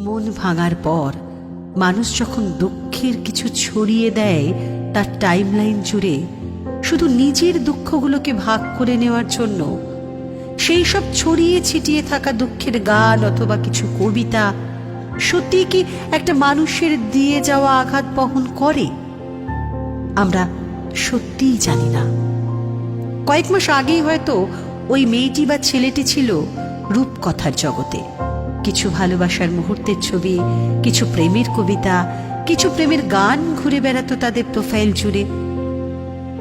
মন ভাঙার পর মানুষ যখন দুঃখের কিছু ছড়িয়ে দেয়, তার টাইমলাইন জুড়ে শুধু নিজের দুঃখগুলোকে ভাগ করে নেওয়ার জন্য সেই সব ছড়িয়ে ছিটিয়ে থাকা দুঃখের গান অথবা কিছু কবিতা সত্যি কি একটা মানুষের দিয়ে যাওয়া আঘাত বহন করে? আমরা সত্যিই জানি না। কয়েক মাস আগেই হয়তো ওই মেয়েটি বা ছেলেটি ছিল রূপকথার জগতে। কিছু ভালোবাসার মুহূর্তের ছবি, কিছু প্রেমের কবিতা, কিছু প্রেমের গান ঘুরে বেড়াতো তাদের প্রোফাইল জুড়ে।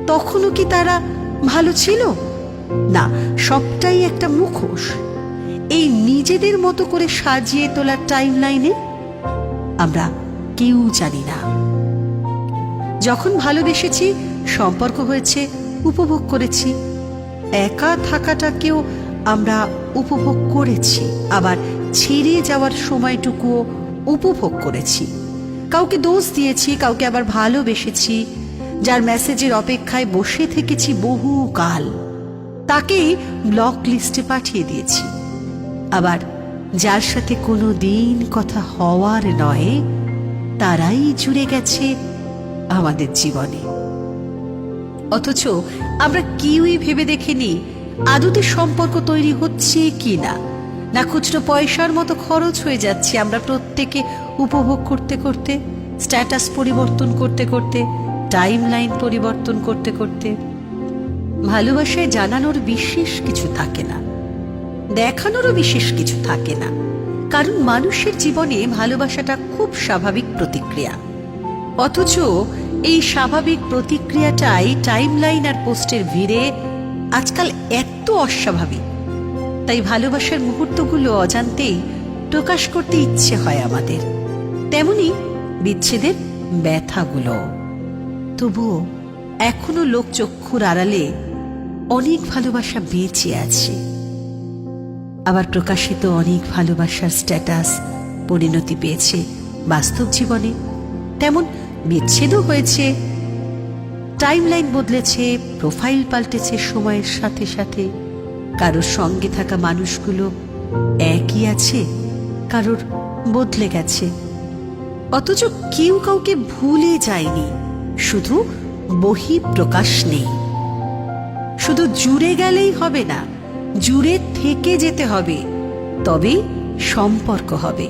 তখনও কি তারা ভালো ছিল? না, সবটাই একটা মুখোশ। এই নিজেদের মতো করে সাজিয়ে তোলার টাইম লাইনে আমরা কেউ জানি না। যখন ভালোবেসেছি, সম্পর্ক হয়েছে, উপভোগ করেছি, একা থাকাটাকেও আমরা উপভোগ করেছি, আবার ছেড়ে যাওয়ার সময়টুকুও উপভোগ করেছি। কাউকে দোষ দিয়েছি, কাউকে আবার ভালোবেসেছি, যার মেসেজের অপেক্ষায় বসে থেকেছি বহু কাল তাকেই ব্লক লিস্টে পাঠিয়ে দিয়েছি। আবার যার সাথে কোনো দিন কথা হওয়ার নয়, তারাই জুড়ে গেছে আমাদের জীবনে। অথচ আমরা কেউই ভেবে দেখিনি আদতে সম্পর্ক তৈরি হচ্ছে কি না না খুচরো পয়সার মতো খরচ হয়ে যাচ্ছে। আমরা প্রত্যেকে উপভোগ করতে করতে স্ট্যাটাস পরিবর্তন করতে করতে টাইম লাইন পরিবর্তন করতে করতে, ভালোবাসায় জানানোর বিশেষ কিছু থাকে না। দেখানোরও বিশেষ কিছু থাকে না। কারণ মানুষের জীবনে ভালোবাসাটা খুব স্বাভাবিক প্রতিক্রিয়া। অথচ এই স্বাভাবিক প্রতিক্রিয়াটাই টাইমলাইন আর পোস্টের ভিড়ে আজকাল এত অস্বাভাবিক। তাই ভালোবাসার মুহূর্তগুলো অজান্তেই প্রকাশ করতে ইচ্ছে হয় আমাদের। তেমনি বিচ্ছেদের ব্যথাগুলো। তবুও এখনও লোক চক্ষুর আড়ালে অনেক ভালোবাসা বেঁচে আছে। আবার প্রকাশিত অনেক ভালোবাসার স্ট্যাটাস পরিণতি পেয়েছে বাস্তব জীবনে। তেমন বিচ্ছেদও হয়েছে। টাইমলাইন বদলেছে, প্রোফাইল পাল্টেছে সময়ের সাথে সাথে। কারোর সঙ্গে থাকা মানুষগুলো একই আছে, কারোর বদলে গেছে। অথচ কেউ কাউকে ভুলে যায়নি, শুধু বহি প্রকাশ নেই। শুধু জুড়ে গেলেই হবে না, জুড়ে থেকে যেতে হবে তবেই সম্পর্ক হবে।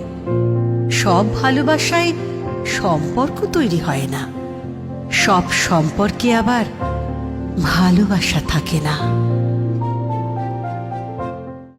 সব ভালোবাসায় সম্পর্ক তৈরি হয় না, সব সম্পর্কে আবার ভালোবাসা থাকে না।